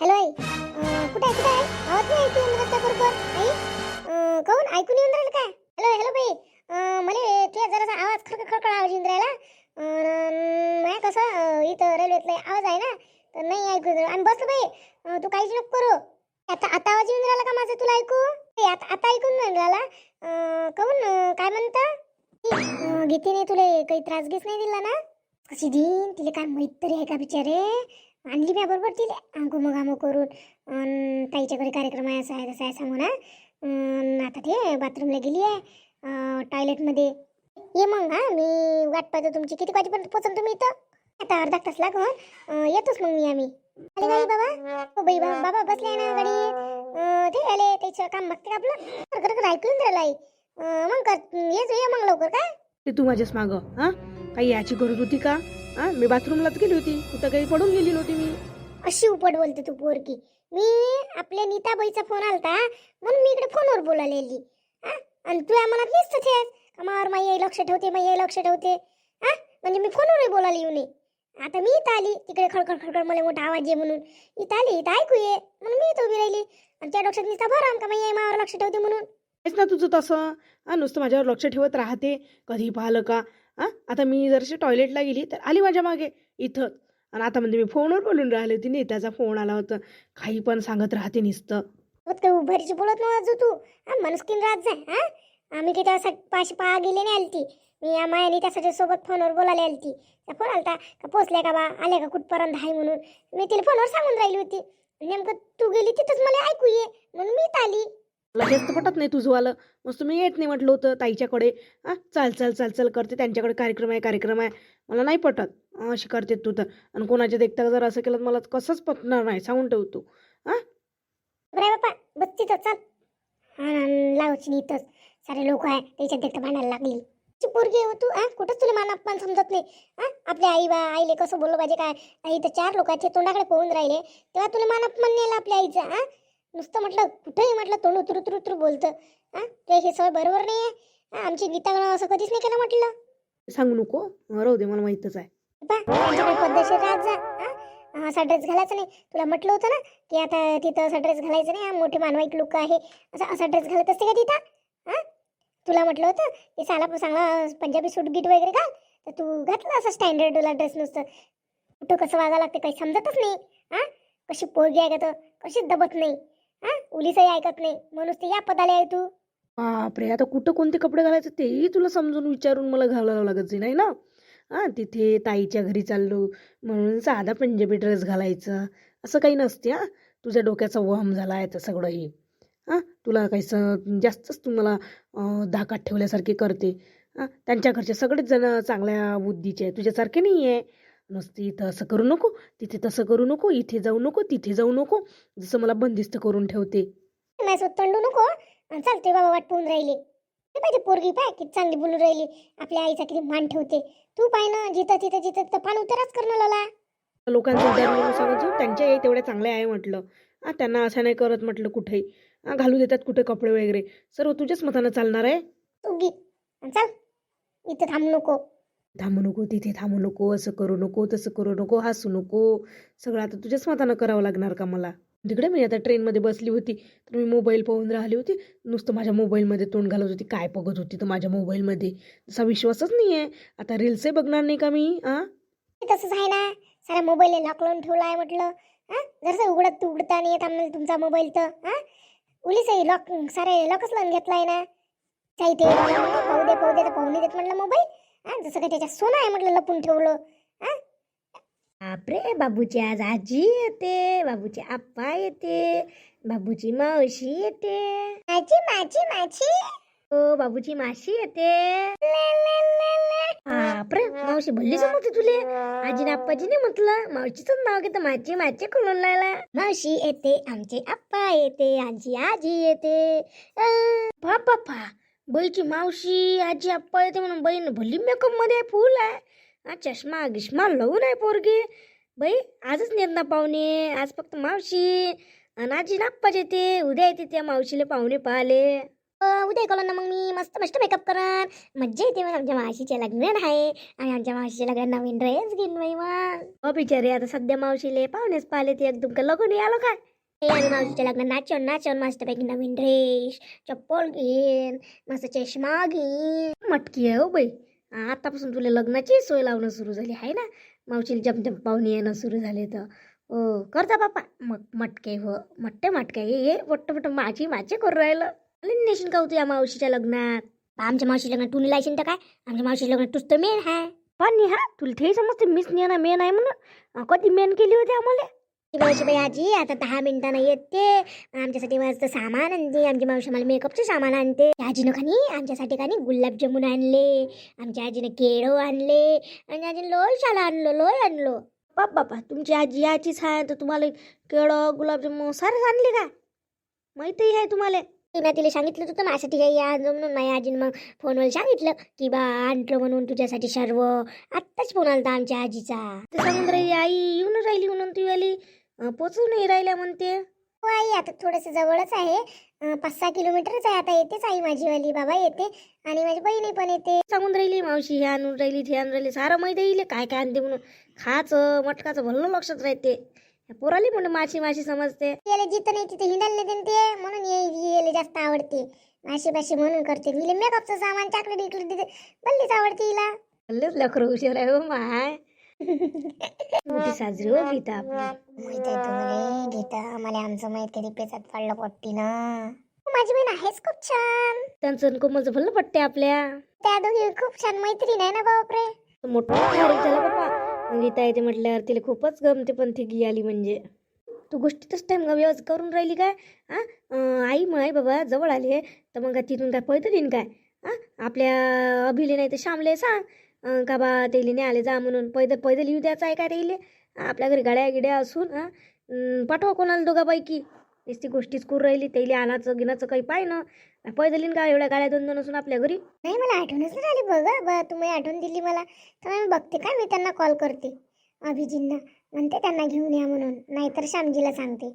Hello आई. कुठे आहे कुठे आहे? आवाज नाही ऐकू येऊन राहिला बरोबर आई काऊन ऐकून येऊन राहिलं काय? हॅलो हॅलो बाई. मला तुझ्या जरासा आवाज खडखड खडखड आवाज येऊन राहिला. अं, नाही कसं इथं रेल्वेतला आवाज आहे ना तर नाही ऐकू येऊन आणि बस बाई तू काहीच नको करू. आता आता आवाज येऊन राहिला का माझं तुला ऐकू? आता आता ऐकून नाही राहिला. काऊन काय म्हणतं? गीतीने तुला काही त्रास घेस नाही दिला ना? कशी देईन तिला काय माहीत तरी आहे का बिचारे? आणली मी बरोबर तिला घुमो करून. ताईच्या घरी कार्यक्रम आहे असं आहे तसं आहे सांगू ना आता ते बाथरूमला गेली आहे टॉयलेटमध्ये ये मग हा मी वाट पाहतो तुमची. किती वाजेपर्यंत पोचन तुम्ही इथं? आता अर्धा तास लागून येतोच मग मी आम्ही. अरे गाडी बाबा? हो बाई बाबा बाबा बसले ना गाडी ते आले त्याचं काम बघते का आपलं? कर कर ऐकून राहिलं मग कर येच ये मग लवकर काय? ते तू माझ्याच माग हा? काही याची गरज होती का? हा मी बाथरूमलाच गेली होती. कुठं काही पडून गेली नव्हती मी. अशी उपट बोलते तू पोरकी मी आपल्या नीताबाईचा फोन आलता म्हणून मी इकडे फोनवर बोलायला हा आणि तुझ्या मनात नुसतं तेच कामावर माई आई लक्ष ठेवते माई आई लक्ष ठेवते. हा म्हणजे मी फोनवरही बोलायला येऊ नये. आता मी इथं आली तिकडे खडखड खडखड मला मोठा आवाज ये म्हणून. इथं आली इथं ऐकू ये म्हणून मी इथं उभी राहिली. आणि त्या डोक्यात नुसता भराम का माई आई मावर लक्ष ठेवते म्हणून. हेच ना तुझं तसं. नुसतं माझ्यावर लक्ष ठेवत राहते. कधी पाहिलं का? हां? आता मी जरशी टॉयलेटला गेली तर आली माझ्या मागे इथं. आणि आता म्हणजे मी फोनवर बोलून राहिले होती नाही त्याचा फोन आला होता. काही पण सांगत राहते नुसतं. मग काही उभारीची बोलत नव्हतं तू. हा मनस्किन राहत जाय हा? आम्ही काही त्यासाठी पाशी पहा गेले नाही आलती. मी या मायाने त्यासाठी सोबत फोनवर बोलायला आलती. त्या फोन आलता का पोचल्या का बा? आल्या का कुठपर्यंत आहे म्हणून? मी तिला फोनवर सांगून राहिली होती. नेमकं तू गेली तिथंच मला ऐकू ये. म्हणून मी इथं आली. लगेच तर पटत नाही तुझं आलं. मस्त मी येत नाही म्हटलं होतं ताईच्याकडे. हा चाल चाल चाल चाल करते. त्यांच्याकडे कार्यक्रम आहे कार्यक्रम आहे. मला नाही पटत. अशी करते तू तर. आणि कोणाच्या देखता जर असं केलं मला कसंच पटणार नाही सांगून ठेवतो बरं बापा बस तिथं चाल. लावची इथंच सारे लोक आहे त्याच्यात देखत भांडायला लागली. ची पोरगी हो तू. हा कुठंच तुला मान अपमान समजत नाही. हा आपल्या आई बा आईले कसं बोललं पाहिजे काय? आई तर चार लोकांचे तोंडाकडे पोहून राहिले. तेव्हा तुला मान अपमान नेला आपल्या आईचा हा? नुसतं म्हटलं कुठेही म्हटलं तोंड उतरू उतरू उतरू बोलतं. हा? ते हे सवय बरोबर नाही आहे आमची गीतागणं असं कधीच नाही केलं म्हटलं. सांगू नको. राहू दे मला माहीतच आहे. पद्धतशीर राहत जा. हा? असा ड्रेस घालायचा नाही. तुला म्हटलं होतं ना की आता तिथं असा ड्रेस घालायचा नाही. हा, मोठे मानवाईक लोक आहे. असा असा ड्रेस घालत असते का तिथं? हा? तुला म्हटलं होतं की साला चांगला पंजाबी सूट गीट वगैरे घाल. तर तू घातला असं स्टँडर्ड तुला ड्रेस नुसतं. कुठं कसं वागायला लागते काही समजतच नाही. हा? कशी पोरगी आहे का तर? कशीच दबत नाही. हा? उलीसही ऐकत नाही. म्हणून ते या पदाला आहे तू. बापरे आता कुठं कोणते कपडे घालायचे तेही तुला समजून विचारून मला घालावं लागत नाही ना? हां तिथे ताईच्या घरी चाललो म्हणून साधा पंजाबी ड्रेस घालायचा. असं काही नसते हां? तुझ्या डोक्याचा वहम झाला आहे तर सगळं हे हां तुला काही स जास्तच तुम्हाला धाकात ठेवल्यासारखे करते. हां त्यांच्या घरचे सगळेच जण चांगल्या बुद्धीचे आहे तुझ्यासारखे नाही आहे नुसती इथं असं करू नको तिथे तसं करू नको इथे जाऊ नको तिथे जाऊ नको जसं मला बंदिस्त करून ठेवते. माझ्यासोबत तंडू नको चालते बाबा वाट पाहून राहिले. ते पाहिजे पोरगी पाय किती चांगली बोलून राहिली. आपल्या आईचा किती मान ठेवते. तू पाय ना जिथं तिथं जिथं तर पान उतराच करणं लाला. लोकांचं म्हणून सांगायचं त्यांच्या आई तेवढ्या चांगल्या आहे म्हटलं. हां त्यांना असं नाही करत म्हटलं कुठेही. हां घालू देतात कुठे कपडे वगैरे. सर्व तुझ्याच मतानं चालणार आहे. चाल. इथं थांबू नको. थांबू नको तिथे थांबू नको असं करू नको तसं करू नको हसू नको सगळं आता तुझ्याच मतानं करावं लागणार का मला तिकडे मी आता ट्रेनमध्ये बसली होती तर मी मोबाईल पाहून राहिली होती नुसतं माझ्या मोबाईलमध्ये तोंड घालत होती काय बघत होती तर माझ्या मोबाईलमध्ये तसा विश्वासच नाही आहे आता रील्सही बघणार नाही का मी हां तसंच आहे ना सारा मोबाईल लॉक लावून ठेवला आहे म्हटलं हां जरसं उघडत उघडता नाही येत आम्हाला तुमचा मोबाईल तर हां उलीसही लॉक सारे लॉकच लावून आहे ना काही ते पाहू दे पाहू दे तर पाहून देत म्हटलं मोबाईल जसं काही त्याच्यात सोनं आहे म्हटलं लपून ठेवलं. बापरे बाबूची आज आजी येते बाबूची आप्पा येते बाबूची मावशी येते. माझी माझी माझी हो बाबूची माशी येते. बापरे मावशी भल्ली समजते तुले. आजीने आप्पाजीने म्हटलं मावशीच नाव घेतं माझी माझी खोलून लायला मावशी येते आमचे आप्पा येते आजी आजी येते. बापा. बाईची मावशी आजी आप्पा येते म्हणून बहीण भली मेकअपमध्ये फुल आहे. हा चष्मा गिष्मा लावून आहे पोरगी. बाई आजच नेत ना पाहुणे. आज फक्त मावशी आणि आजी नाप्पाच येते. उद्या येते त्या मावशीला पाहुणे पाहिले उद्या कळलं ना मग मी मस्त मस्त मेकअप करन. मज्जा येते मग आमच्या मावशीचे लग्न आहे आणि आमच्या मावशीचे लग्न नवीन ड्रेस घेईन बाई मग. बिचारे आता सध्या मावशीले पाहुणेच पाहिले ते एकदम का लगून आलो काय? आणि मावशीच्या लग्न नाचवून नाचवून मस्तपैकी नवीन ड्रेस चप्पल घेईन मस्त चष्मा घेईन मटकी आहे हो बाई. आतापासून तुला लग्नाची सोय लावणं सुरू झाली आहे ना? मावशीला जमजम पाहुणे येणं सुरू झाले तर. हो करता बापा. मग मटके हो मट्टे मटके हे हे मोठं मोठं माझी माझे करू राहिलं. आले नेशन का होतं या मावशीच्या लग्नात? आमच्या मावशी लग्न टुनी लायसन तर काय? आमच्या मावशी लग्न तूच तर मेन आहे. पण हा तुला ते समजते मिस नेना मेन आहे म्हणून. कधी मेन केली होती आम्हाला? ती मावशी बाई आजी आता दहा मिनिटांना येते आमच्यासाठी मस्त सामान आणते. आमची मावशी मला मेकअपचे सामान आणते. आजीनं खानी आमच्यासाठी खानी गुलाबजामुन आणले. आमच्या आजीनं केळं आणले. आणि आजीनं लोय शाला आणलो लोय आणलो. बाप बापा तुमची आजी याचीच आहे तर तुम्हाला केळं गुलाबजामुन सारंच आणले का? माहितही आहे तुम्हाला. तिने तिला सांगितलं होतं माझ्यासाठी काही या म्हणून. माझ्या आजीनं मग फोनवर सांगितलं की बा आणलं म्हणून तुझ्यासाठी सर्व. आत्ताच फोन आलता आमच्या आजीचा. तर सांगून आई येऊन राहिली म्हणून ती आली. अं, पोचून नाही राहिल्या म्हणते हो आई आता थोडंसं जवळच आहे. पाच सहा किलोमीटरच आहे. आता येतेच आई माझी वाली बाबा येते. आणि माझी बहिणी पण येते. सांगून राहिली मावशी हे आणून राहिली ते आणून राहिली. सारं माहिती येईल काय काय आणते म्हणून. खाचं मटकाचं भलं लक्षात राहते. पोराली म्हणून माशी माशी समजते. याला जिथं नाही तिथे हिंडायला नाही ते. म्हणून याला जास्त आवडते. माशी बाशी म्हणून करते. मेकअपचं सामान चाकलेट इकडे तिथे बल्लीच आवडते हिला. भल्लेच लेकरं हुशार आहे हो माय. मोठी साजरी हो गीता आपली. माहीत आहे तुम्हाला गीता मला आमचं माहीत कधी पेचात पडलं पट्टी ना माझी बहीण आहेच खूप छान. त्यांचं कोमलचं भलं पट्टे आपल्या. त्या दोघी खूप छान मैत्रीण आहे ना बापरे. मोठं भारी झालं बाबा गीता येते म्हटल्यावर तिला खूपच गमते पण ती गी आली म्हणजे. तू गोष्टीतच टाइम व्यवस्थित करून राहिली काय? हा आई माय बाबा जवळ आले तर मग तिथून काय पैदल येईन काय? हा आपल्या अभिले नाही तर श्यामले सांग. का बा तेले नाही आले जा म्हणून. पैदल पैदल येऊ द्यायचं आहे का तेले आपल्या घरी गाड्या गिड्या असून हा पाठवा कोणाला दोघापैकी. नुसती गोष्टीच कुर राहिली तेले आणाचं गिनाचं काही पाय ना. पैदल येईन का एवढ्या गाड्या दोन दोन असून आपल्या घरी? नाही मला आठवणच नाही आली बघ बा तुम्ही आठवण दिली मला. तर मी बघते काय मी त्यांना कॉल करते. अभिजींना. म्हणते त्यांना घेऊन या म्हणून नाहीतर श्यामजीला सांगते.